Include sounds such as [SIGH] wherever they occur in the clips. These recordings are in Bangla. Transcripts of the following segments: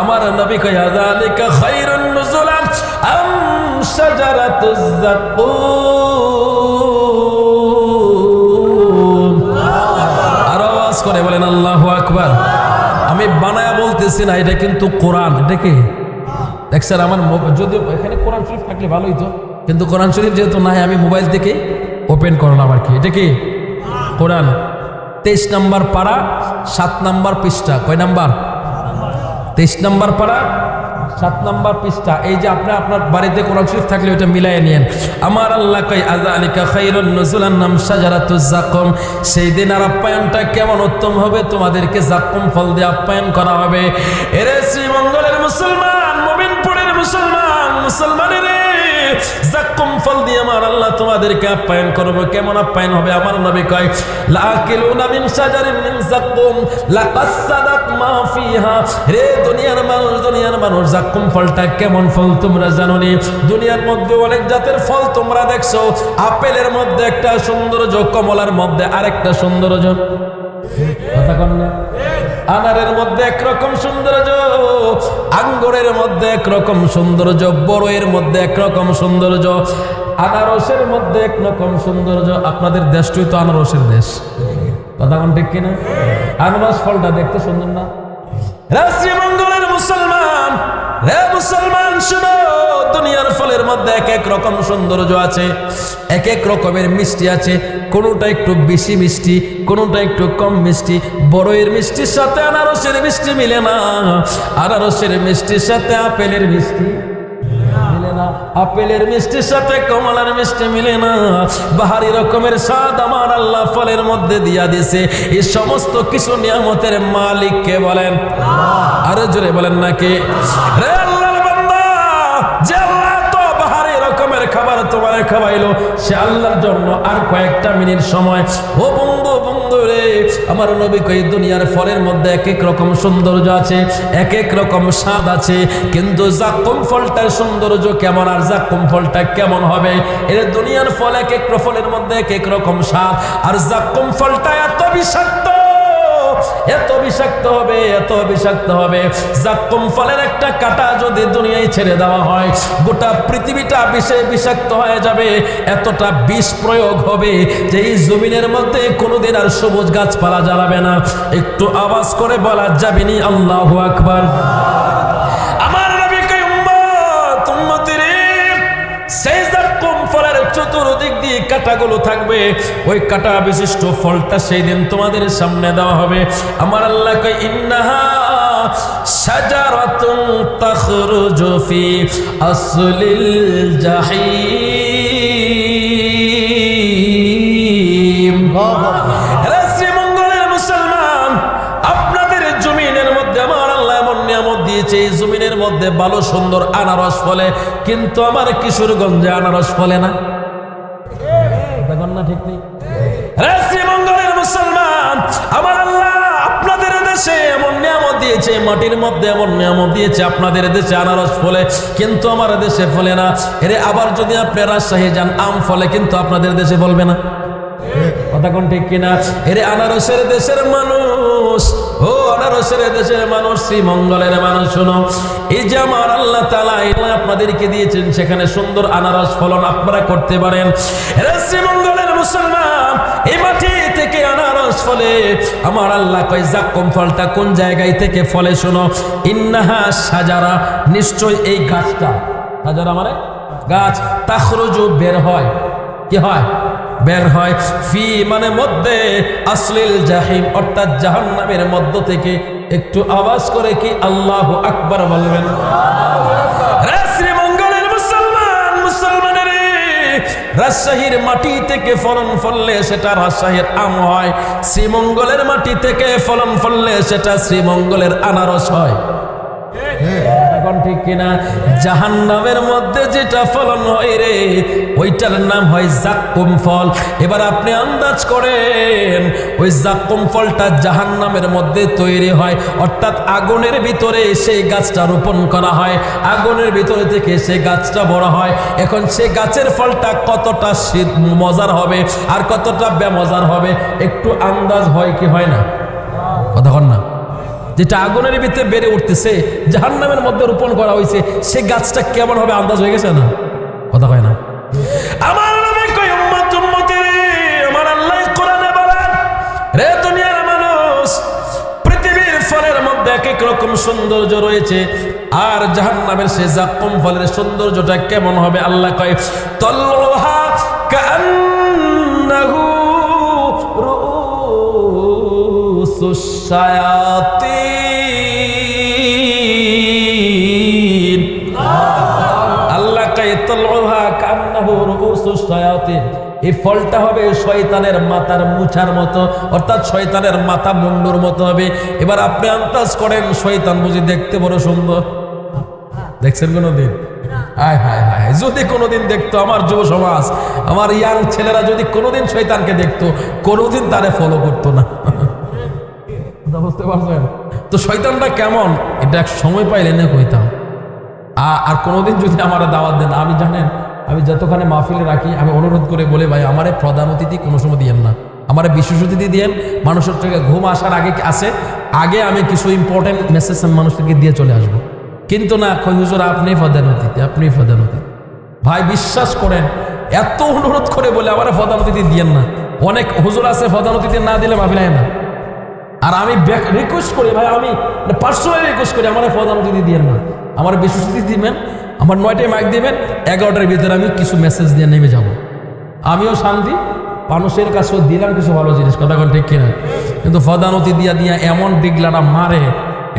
আমার নবী কয়া যালিকা খায়রুন নুজুলান আম শাজারাতুজ যাকুম আওয়াজ করে বলেন, আল্লাহু আকবার। আমি বানায়া বলতেছি না, এটা কিন্তু কোরআন। এটা কি? দেখছেন আমার যদিও এখানে কোরআন শরীফ থাকলে ভালোই তো, কিন্তু কোরআন শরীফ যেহেতু নাই, আমি মোবাইল থেকে ওপেন করলাম আর কি। এটা কি? কোরআন। তেইশ নাম্বার পাড়া সাত নাম্বার পৃষ্ঠা। কয় নাম্বার? তেইশ নম্বর পাড়া, সাত নম্বর পৃষ্ঠা। এই যে আপনি আপনার বাড়িতে কোরআন শরীফ থাকলে ওইটা মিলাই নিয়েন। আমার আল্লাহ কই আজালিকা খাইরুন নজুলার নাম সাজারাতু জাকুম। সেই দিন আর আপ্যায়নটা কেমন উত্তম হবে? তোমাদেরকে জাকুম ফল দিয়ে আপ্যায়ন করা হবে। এরে শ্রীমঙ্গলের মুসলমান, মুমিনপুরের মুসলমান মুসলমানের ফল দিয়ে আমার আল্লাহ করব। কেমন আপ্যায়ন হবে? আমার কয় রে দুনিয়ার মানুষ দুনিয়ার মানুষ ফলটা কেমন ফল তোমরা জানো দুনিয়ার মধ্যে অনেক জাতের ফল তোমরা দেখছ। আপেলের মধ্যে একটা সৌন্দর্য, কমলার মধ্যে আরেকটা সৌন্দর্য। আনারের মধ্যে একরকম সৌন্দর্য, আঙ্গুরের মধ্যে একরকম সৌন্দর্য বড়ের মধ্যে একরকম সৌন্দর্য, আনারসের মধ্যে একরকম সৌন্দর্য। আপনাদের দেশটাই তো আনারসের দেশ। কথা কোন ঠিক কিনা? আনারস ফলটা দেখতে সুন্দর না? রাষ্ট্রীয়মঙ্গলের মুসলমান রে মুসলমান, শুনো, দুনিয়ার ফলের মধ্যে এক এক রকম সৌন্দর্য আছে, এক এক রকমের মিষ্টি আছে। কোনোটা একটু বেশি মিষ্টি, কোনোটা একটু কম মিষ্টি। বড়ইয়ের মিষ্টির সাথে আনারসের মিষ্টি মিলে না। আনারসের মিষ্টির সাথে আপেলের মিষ্টি। আপেলের মিষ্টির সাথে কমলার মিষ্টি মিলে না। বাহারি রকমের স্বাদ আমার আল্লাহ ফলের মধ্যে দিয়া দিছে এই সমস্ত কিছু নিয়ামতের মালিক কে বলেন? আরও জোরে বলেন নাকি? রে আল্লাহর বান্দা যে আল্লাহ তো বাহারি রকমের খাবার তোমার খাওয়াইলো সে আল্লাহর জন্য আর কয়েকটা মিনিট সময়। ও বন্ধু আমার নবী কই, দুনিয়ার ফলের মধ্যে এক এক রকম সৌন্দর্য আছে, এক এক রকম স্বাদ আছে। কিন্তু জাক্কুম ফলটার সৌন্দর্য কেমন আর জাক্কুম ফলটা কেমন হবে? এর দুনিয়ার ফল এক এক ফলের মধ্যে এক এক রকম স্বাদ। আর জাক্কুম ফলটা এত বিষাক্ত এত বিষাক্ত হবে, এত বিষাক্ত হবে। জাক্কুম ফলের একটা কাটা যদি দুনিয়ায় ছেড়ে দেওয়া হয়, গোটা পৃথিবীটা বিষে বিষাক্ত হয়ে যাবে। এতটা বিষ প্রয়োগ হবে যে এই জমিনের মধ্যে কোনোদিন আর সবুজ গাছপালা জ্বালাবে না। একটু আওয়াজ করে বলা যাবেনি আল্লাহু আকবার। আমার নবী কই উম্মত উম্মতি রে সেই কাটাগুলো থাকবে, ওই কাটা বিশিষ্ট ফলটা সেই দিন তোমাদের সামনে দেওয়া হবে। আমার আল্লাহ কই ইন্নাহা আপনাদের জমিনের মধ্যে আমার আল্লাহ এমন নিয়ামত দিয়েছে, এই জমিনের মধ্যে ভালো সুন্দর আনারস ফলে, কিন্তু আমার কিশোরগঞ্জে আনারস ফলে না। ঠিক নেই। মুসলমান, আমার আল্লাহ আপনাদের দেশে এমন নিয়ামত দিয়েছে, মাটির মধ্যে এমন নিয়ামত দিয়েছে, আপনাদের দেশে আনারস ফলে, কিন্তু আমার দেশে ফলে না। আবার যদি আপনি রাজশাহী যান, আম ফলে কিন্তু আপনাদের দেশে ফলবে না। কথা ঠিক আনারসের দেশের মানুষ, ও আনারসের দেশের মানুষ শ্রীমঙ্গলের এই যে আল্লাহ তালা আপনাদেরকে দিয়েছেন, সেখানে সুন্দর আনারস ফলন আপনারা করতে পারেন। শ্রীমঙ্গলের মুসলমান এই মাটি থেকে আনারস ফলে। আমার আল্লাহ কয় জাক্কম ফলটা কোন জায়গায় থেকে ফলে শোনো। ইন্নাহা সাজারা, নিশ্চয় এই গাছটা। সাজারা মানে? গাছ তাখরুজু বের হয়। কি হয়? বের হয়। ফি মানে মধ্যে আসলিল জাহিম, অর্থাৎ জাহান্নামের মধ্য থেকে একটু আওয়াজ করে কি আল্লাহ আকবার বলবেন। রে রাজশাহীর মাটি থেকে ফলন ফললে সেটা রাজশাহীর আম হয়। শ্রীমঙ্গলের মাটি থেকে ফলন ফললে সেটা শ্রীমঙ্গলের আনারস হয়। ঠিক কিনা? জাহান নামের মধ্যে যেটা ফলন হয় রে, ওইটার নাম হয় জাক্কুম ফল। এবার আপনি আন্দাজ করেন, ওই জাক্কুম ফলটা জাহান নামের মধ্যে তৈরি হয়, অর্থাৎ আগুনের ভিতরে সেই গাছটা রোপণ করা হয়। আগুনের ভিতরে থেকে সেই গাছটা বড় হয়। এখন সে গাছের ফলটা কতটা শীত মজার হবে আর কতটা বেমজার হবে, একটু আন্দাজ হয় কি হয় না? কন না। যেটা আগুনের ভিতরে বেড়ে উঠতেছে, জাহান্নামের মধ্যে রোপণ করা হয়েছে, সে গাছটা কেমন হবে আন্দাজ হয়ে গেছে না? কথা কয় না। আমার সৌন্দর্য রয়েছে, আর সৌন্দর্যটা কেমন হবে আল্লাহ কয় রুউসুস শায়াতিন এই ফলটা হবে শয়তানের মাথার মুছার মতো, অর্থাৎ শয়তানের মাথা মুন্ডুর মতো হবে। এবার আপনি আন্দাজ করেন, শয়তান বুঝি দেখতে বড় সুন্দর। দেখছেন কোনোদিন? হায় হায় হায়। যদি কোনোদিন দেখতো আমার যুব সমাজ, আমার ইয়াং ছেলেরা যদি কোনোদিন শয়তানকে দেখতো, কোনোদিন তারে ফলো করতো না। বুঝতে পারছেন? তো শয়তানটা কেমন? এটা এক সময় পাইলে না কইতাম। আর কোনোদিন যদি আমার দাওয়াত দেন, আমি জানেন আমি যতখানে মাহফিলে রাখি, আমি অনুরোধ করে বলে ভাই, আমারে প্রধান অতিথি কোনো সময় দিয়েন না। আমার বিশেষ অতিথি দিয়েন, মানুষের থেকে ঘুম আসার আগে আসে আগে আমি কিছু ইম্পর্টেন্ট মেসেজ মানুষকে দিয়ে চলে আসব। কিন্তু না হুজুর আপনি প্রধান অতিথি আপনি প্রধান অতিথি। ভাই, বিশ্বাস করেন, এত অনুরোধ করে বলে আমার প্রধান অতিথি দিয়েন না। অনেক হুজুর আছে প্রধান অতিথি না দিলে মাহফিল হয় না। আর আমি রিকোয়েস্ট করি, ভাই, আমি পার্সোনালি রিকোয়েস্ট করি, আমার প্রধান অতিথি দিয়েন না। আমার বিশ্বস্তি দিবেন আমার নয়টায় মাইক দিবেন, এগারোটার ভিতরে আমি কিছু মেসেজ দিয়ে নেমে যাব। আমিও শান্তি, মানুষের কাছেও দিলাম কিছু ভালো জিনিস, কথা কোন ঠিক কিনা? কিন্তু অতিথি দিয়া দিয়া এমন ডিগলাটা মারে,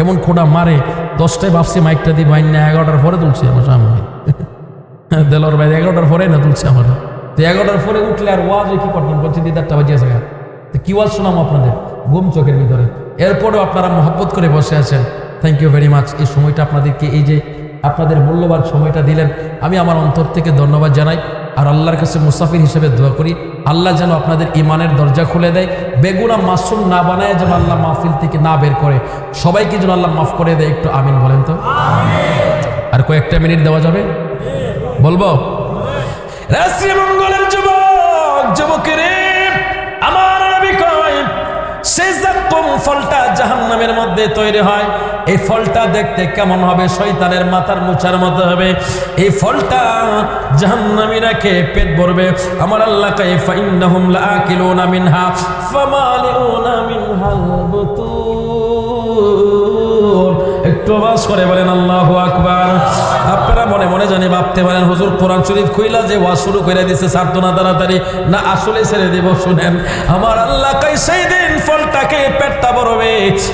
এমন খোটা মারে, দশটায় ভাবছি মাইকটা দিয়ে ভাই না, এগারোটার পরে তুলছি আমার সামনে। [LAUGHS] দেলোর ভাই, এগারোটার পরে না তুলছে আমার। তো এগারোটার পরে উঠলে আর ওয়াজে কি করতাম? বলছি, দিদারটা বাজিয়েছে তো কি ওয়াজ শোনাম আপনাদের? ঘুম চোখের ভিতরে। এরপরেও আপনারা মহব্বত করে বসে আছেন। থ্যাংক ইউ ভেরি মাচ এই সময়টা আপনাদেরকে এই যে আপনাদের মূল্যবান সময়টা দিলেন। আমি আমার অন্তর থেকে ধন্যবাদ জানাই। আর আল্লাহর কাছে মুসাফির হিসেবে দোয়া করি আল্লাহ যেন আপনাদের ইমানের দরজা খুলে দেয়। বেগুনা মাসুম না বানায় যেন আল্লাহ মাহফিল থেকে না বের করে। সবাইকে যেন আল্লাহ মাফ করে দেয় একটু আমিন বলেন তো। আর কয়েকটা মিনিট দেওয়া যাবে? বলব? রাশি মঙ্গলের যুবক যুবকের। সেই কম ফলটা জাহান্নামের মধ্যে তৈরি হয়? এই ফলটা দেখতে কেমন হবে? শয়তানের মাথার মুছার মতো হবে। এই ফলটা জাহান্নামীরা খেয়ে পেট ভরবে। আমার আল্লাহ কাই ফাইন্নাহুম লাআকিলুনা মিনহা, ফামালিউনা মিনহাল একটু আওয়াজ করে বলেন, আল্লাহু আকবার। আপনারা মনে মনে জানি, ভাবতে পারেন, হুজুর, কোরআন শরীফ কইলা যে ওয়াজ শুরু করে দিছে, ছাড়তো না তাড়াতাড়ি। না, আসলে ছেড়ে দেব, শুনেন। আমার আল্লাহ কাই সেই দিন ফলটাকে পেটটা বড়বে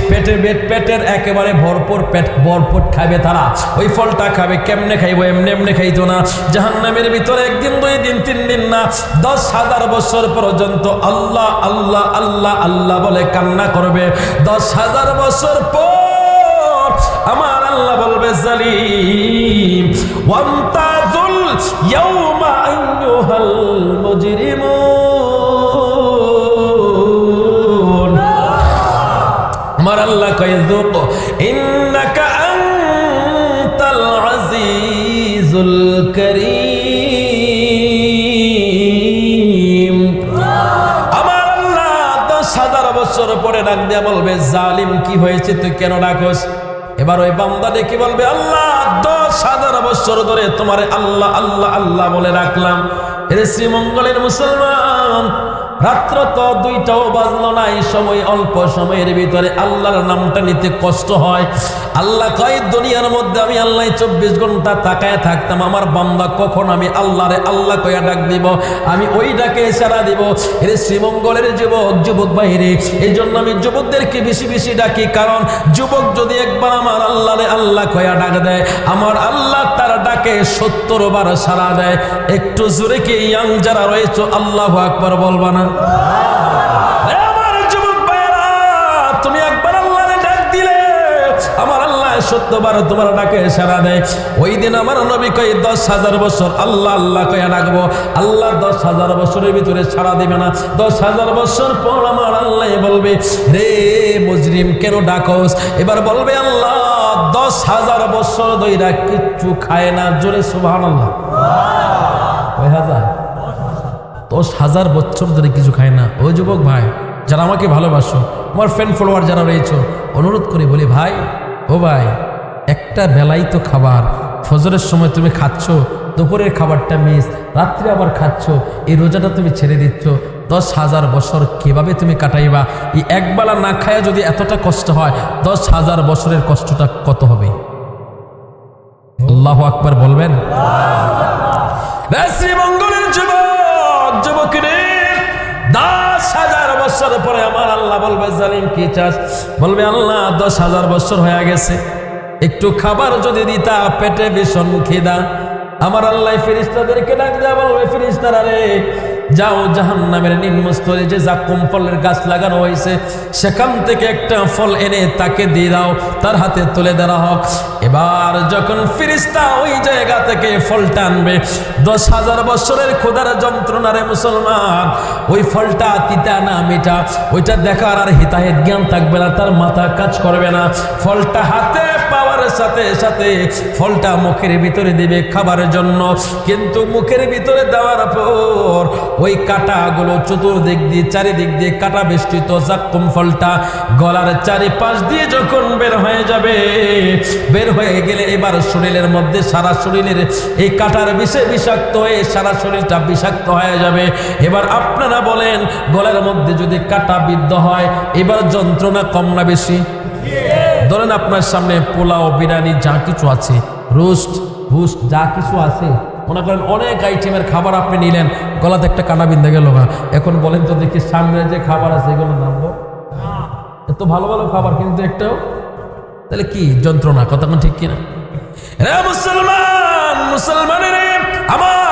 পেটে পেট, পেটের একেবারে ভরপুর পেট, ভরপুর খাবে তারা। ওই ফলটা খাবে, কেমনে খাইবো? এমনি এমনি খাইতো না। জাহান্নামের ভিতরে একদিন, দুই দিন, তিন দিন না, দশ হাজার বছর পর্যন্ত আল্লাহ আল্লাহ আল্লাহ আল্লাহ বলে কান্না করবে। দশ হাজার বছর পর আমার আল্লাহ বলবে, জালিম, ওয়ান্তাজুল ইয়াউমা আইয়ুহাল মুজরিমুন। আমার আল্লাহ কয় যুক বছর পরে ডাক দিয়া বলবে, জালিম, কি হয়েছে? তুই কেন ডাকস? এবার ওই বান্দা দেখি বলবে, আল্লাহ, দশ হাজার বছর ধরে তোমার আল্লাহ আল্লাহ আল্লাহ বলে রাখলাম। হে শ্রীমঙ্গলের মুসলমান রাত্র তো দুইটাও বাজলো না, এই সময়, অল্প সময়ের ভিতরে আল্লাহর নামটা নিতে কষ্ট হয়। আল্লাহ কয়, দুনিয়ার মধ্যে আমি আল্লাহ চব্বিশ ঘণ্টা তাকায় থাকতাম। আমার বান্দা কখন আমি আল্লাহরে আল্লাহ কয়া ডাক দিব? আমি ওই ডাকে সারা দিব, এর শ্রীমঙ্গলের যুবক যুবক বাহিরে এই জন্য আমি যুবকদেরকে বেশি বেশি ডাকি। কারণ যুবক যদি একবার আমার আল্লাহরে আল্লাহ কয়া ডাক দেয়, আমার আল্লাহ তার ডাকে সত্তর বার সারা দেয়। একটু জোরে কি ইয়াং যারা রয়েছে, আল্লাহ আকবার বলবা না? সারা দেয়। ওই আমার দশ হাজার বছর, আল্লাহ আল্লাহ কয়ে ডাকবো। আল্লাহ দশ হাজার বছরের ভিতরে সারা দিবে না। দশ হাজার বছর পর আমার আল্লাহ বলবে, রে মুজরিম, কেন ডাকস? এবার বলবে, আল্লাহ, দশ হাজার বছর দইরা কিচ্ছু খায় না। জোরে সুবহান আল্লাহ হাজার? দশ হাজার বছর ধরে কিছু খায় না। ও যুবক ভাই যারা আমাকে ভালোবাসো আমার ফ্রেন্ড ফলোয়ার যারা রয়েছে অনুরোধ করে বলি ভাই ও ভাই একটা বেলাই তো খাবার। ফজরের সময় তুমি খাচ্ছ দুপুরের খাবারটা মিস রাত্রে আবার খাচ্ছ এই রোজাটা তুমি ছেড়ে দিচ্ছ। দশ হাজার বছর কীভাবে তুমি কাটাইবা? এই একবেলা না খায়া যদি এতটা কষ্ট হয় দশ হাজার বছরের কষ্টটা কত হবে? আল্লাহ আকবার বলবেন। শ্রীমঙ্গলের যুবক যুবক রে দশ হাজার বছর পরে আমার আল্লাহ বলবে, জালিম কি চাস? বলবে, আল্লাহ, দশ হাজার বছর হয়ে গেছে। একটু খাবার যদি দিতা, পেটে ভীষণ খিদা। আমার আল্লাহ ফিরিস্তাদেরকে ডাক দেওয়া বলবে ফিরিস্তারা রে, যাও জাহান নামের নিম্নস্তরে যে জাকুম ফলের গাছ লাগানো হয়েছে, সেখান থেকে একটা ফল এনে তাকে দিয়ে দাও, তার হাতে তুলে দেওয়া হোক। এবার যখন ফিরিস্তা ওই জায়গা থেকে ফলটা আনবে, দশ হাজার বছরের খোদার যন্ত্রণারে মুসলমান, ওই ফলটা তিতা না মিঠা, ওইটা দেখার আর হিতাহিত জ্ঞান থাকবে না, তার মাথা কাজ করবে না। ফলটা হাতে পাওয়ার সাথে সাথে ফলটা মুখের ভিতরে দিবে খাবারের জন্য। কিন্তু মুখের ভিতরে দেওয়ার পর ওই কাটাগুলো চতুর্দিক দিয়ে, চারিদিক দিয়ে কাটা বেষ্টিত, জাক্কুম ফলটা গলার চারিপাশ দিয়ে যখন বের হয়ে যাবে, বের হয়ে গেলে এবার শরীরের মধ্যে সারা শরীরের এই কাটার বিষে বিষাক্ত হয়ে সারা শরীরটা বিষাক্ত হয়ে যাবে। এবার আপনারা বলেন, গলার মধ্যে যদি কাটা বিদ্ধ হয়, এবার যন্ত্রণা কম না বেশি? ধরেন আপনার সামনে পোলাও, বিরিয়ানি, যা কিছু আছে, রোস্ট ভুস্ট যা কিছু আছে, মনে করেন অনেক আইটেমের খাবার আপনি নিলেন, গলাতে একটা কাটা বিন্দা গেল না এখন বলেন তো দেখি সামনে যে খাবার আছে, এগুলো নামবো এত ভালো ভালো খাবার, কিন্তু একটাও? তাহলে কি যন্ত্রণা, কথা ঠিক কিনা? রে মুসলমান, মুসলমানের, আমার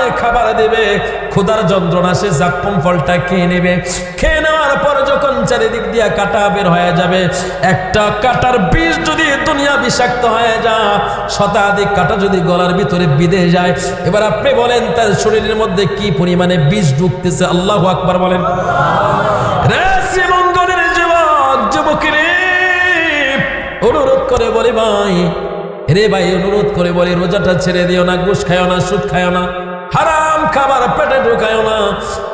আল্লাহ খাবার দেবে। ক্ষুদার যন্ত্রণা সে জাক্কুম ফলটা খেয়ে নেবে। খেয়ে নেওয়ার পর যখন চারিদিক কাটা বের হয়ে যাবে, একটা কাটার বিষ যদি দুনিয়া বিষাক্ত হয়ে যা শতাধিক কাটা যদি গলার ভিতরে যায়, এবার আপনি বলেন, তার শরীরের মধ্যে কি পরিমাণে বিষ ঢুকতেছে? আল্লাহ আকবার বলেন। অনুরোধ করে বলি ভাই, রে ভাই, অনুরোধ করে বলি, রোজাটা ছেড়ে দিও না, ঘুষ খায়ও না, সুদ খায়ও না। খাবার পেটে ঢুকায়ও না।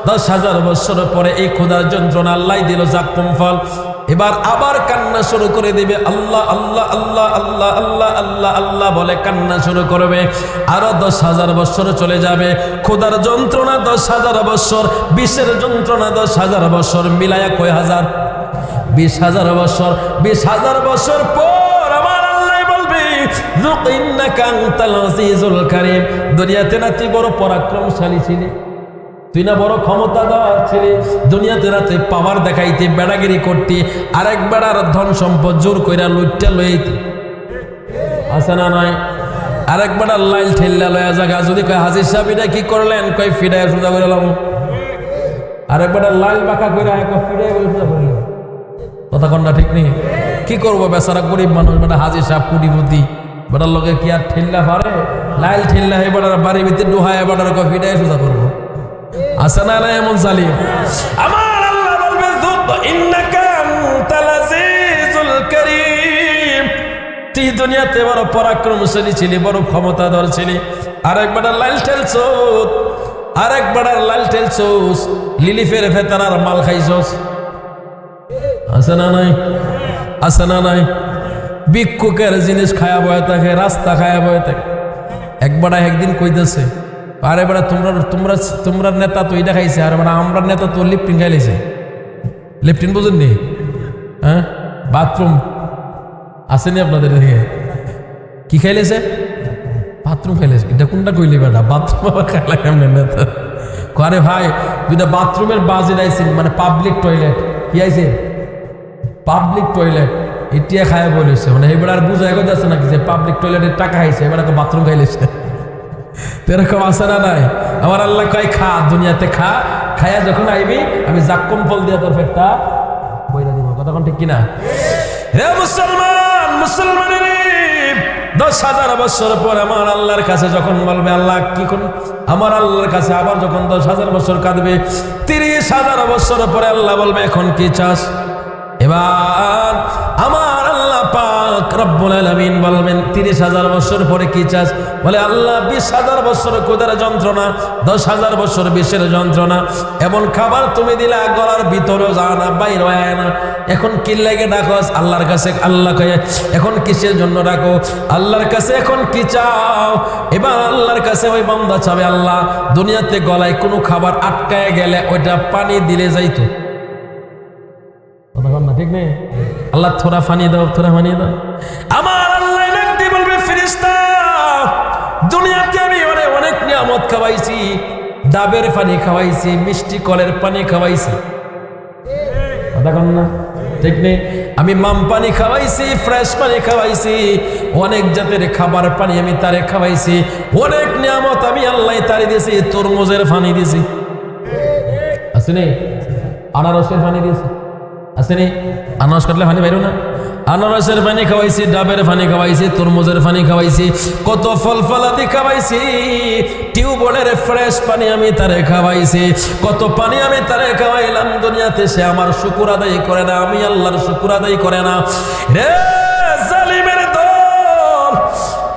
দশ হাজার বছর পরে এই ক্ষুধার যন্ত্রণা আল্লাহ দিল জাক্কুম ফল। এবার আবার কান্না শুরু করে দিবে। আল্লাহ আল্লাহ আল্লাহ আল্লাহ আল্লাহ আল্লাহ আল্লাহ বলে কান্না শুরু করবে। আরও দশ হাজার বছর চলে যাবে। ক্ষুধার যন্ত্রণা দশ হাজার বছর, বিষের যন্ত্রণা দশ হাজার বছর, মিলায়া কয় হাজার? বিশ হাজার বছর, বিশ হাজার বছর পর দুনিয়াতে না তুই বড় পরাক্রমশালী ছিলি। তুই না বড় ক্ষমতাধর ছিলি। দুনিয়াতে না তুই পাওয়ার দেখাইতে, বেড়াগিরি করতি। আরেক বেড়ার ধন সম্পদ জোর কইরা লুইটা লইতি। আছে না নয় আরেক বেড়ার লাইল ঠেল্লা লয়া জায়গা যদি কয় হাজির সাহেব এটা কি করলেন, কয় ফিডায় সোজা করে লাম। আরেক বেড়ার লাইল বাঁকা করে ফিডায় সোজা করে কথা কন্যা ঠিক নেই? কি করব বেচারা গরিব মানুষ, বেটা হাজির সাহেব কুটিপতি বেটার লোকে কি আর ঠেল্লা পারে? লাইল ঠেল্লা হয়ে বেটার বাড়ির ভিতরে ডুহায় বেটার কফিটাই সোজা করব। আছে না না এমন জালিম? আমার আল্লাহ বলবে "যুক ইন্নাকা আনতাল আজিজুল কারীম। তুই দুনিয়াতে বড় পরাক্রমশালী ছিলি, বড় ক্ষমতাধর ছিলি। আরেক বেটার লাইল ঠেলছোস, আরেক বেটার লাইল ঠেলছোস লিলি ফেরে ফেতার মাল খাইছস। আছে না নাই? আছে না নাই। ভিক্ষুকের জিনিস খায়া বয়ে থাকে, রাস্তা খায়া বয়ে থাকে। একবার একদিন কইতেছে, আরে বেড়া তোমরা তোমরা তোমরা নেতা তো এটা খাইছে, আরে বেড়া আমরা নেতা তো লিপটিন খাইলেছে লিপটিন বুঝেননি? হ্যাঁ? বাথরুম আসেনি আপনাদের এদিকে? কি খাইলেছে বাথরুম খাইলেছে এটা কোনটা কইলি বেটা? বাথরুম আবার খাইলা কেমন নেতা। আরে ভাই, দুইটা বাথরুমের বাজে আইছেন মানে পাবলিক টয়লেট। কি আইছে? পাবলিক টয়লেট এটিয়া খায় বলেছে মানে এবার আর বুঝাই গো যাচ্ছে নাকি যে পাবলিক টয়লেটের টাকা খাইছে এবার তো বাথরুম খাইলেছে এরকম আছে না নাই? আমার আল্লাহ কয়, খা, দুনিয়াতে খা। খায়া যখন আইবি আমি জাক্কম ফল দিয়া তোর পেটটা বইরা দিব। কোন ঠিক কিনা? হে মুসলমান মুসলমানের দশ হাজার বছর পর আমার আল্লাহর কাছে যখন বলবে, আল্লাহ, কি কোন? আমার আল্লাহর কাছে আবার যখন দশ হাজার বছর কাঁদবে, তিরিশ হাজার বছর পরে আল্লাহ বলবে, এখন কি চাস? এবার আমার আল্লাহ পাক রব্বুল আলামিন বলবেন, তিরিশ হাজার বছর পরে কি চাস? বলে, আল্লাহ, বিশ হাজার বছর কোদার যন্ত্রণা? দশ হাজার বছর বিষের যন্ত্রণা। এমন খাবার তুমি দিলা গলার ভিতরেও যা না, বাইরে হয় না। এখন কি লাগে ডাকস আল্লাহর কাছে আল্লাহ কয়ে, এখন কিসের জন্য ডাকো? আল্লাহর কাছে এখন কি চাও? এবার আল্লাহর কাছে ওই বান্দা চাবে, আল্লাহ, দুনিয়াতে গলায় কোনো খাবার আটকায় গেলে ওইটা পানি দিলে যাইতো। ঠিক নেই? আল্লাহ, থোড়া ফানি দাও, থোড়া ফানি দাও। আমার আল্লাহ ডাকতে বলবে, ফেরেশতা, দুনিয়াতে আমি অনেক অনেক নিয়ামত খাওয়াইছি, ডাবের পানি খাওয়াইছি, মিষ্টি কলের পানি খাওয়াইছি। না? ঠিক নেই? আমি মাম পানি খাওয়াইছি, ফ্রেশ পানি খাওয়াইছি, অনেক জাতের খাবার পানি আমি তারে খাওয়াইছি, অনেক নিয়ামত আমি আল্লাহ তারে দিয়েছি, তরমুজের পানি দিয়েছি। আসেনি আনারসের পানি দিয়েছি। আসেনি আনারস কাটলে পানি বাইরো না? আনারসের পানি খাওয়াইছি, ডাবের পানি খাওয়াইছি, তরমুজের পানি খাওয়াইছি, কত ফল ফলাদি খাওয়াইছি, টিউবওয়েলের ফ্রেশ পানি আমি তারে খাওয়াইছি, কত পানি আমি তারে খাওয়াইলাম দুনিয়াতে, সে আমার শুকুর আদায় করে না, আমি আল্লাহর শুকুর আদায় করে না। রে জালিমের দল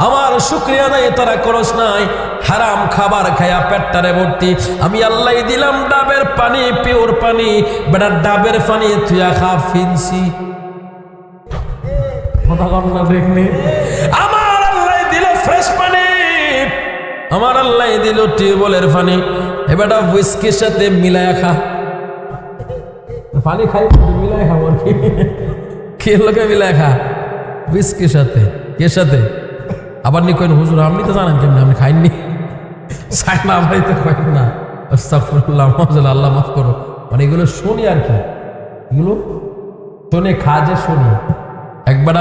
আমার শুক্রিয়া নাই তারা করস নাই। হারাম খাবার খায়া পেটটারে ভর্তি। আমি আল্লাহ দিলাম ডাবের পানি, পিওর পানি। বেটা ডাবের পানি তুইয়া খা না দেখনি আমার আল্লাহ দিল ফ্রেশ পানি। আমার আল্লাহ দিল টিউবওয়েলের পানি। এবারটা হুইস্কির সাথে মিলায়া খা। পানি খাই মিলায় খাব আর কি কে লোকে মিলায় খা? হুইস্কির সাথে। কে সাথে? আবার নি কইন, হুজুর, আপনি তো জানেন কেমনি আপনি খাইননি? সাইনা ভাই তো কয়েন না, আস্তাগফিরুল্লাহ মাহজুল আল্লাহ মাফ করো। মানে এগুলো শুনি আর কি। এগুলো শুনে খাজে শুনি। একবার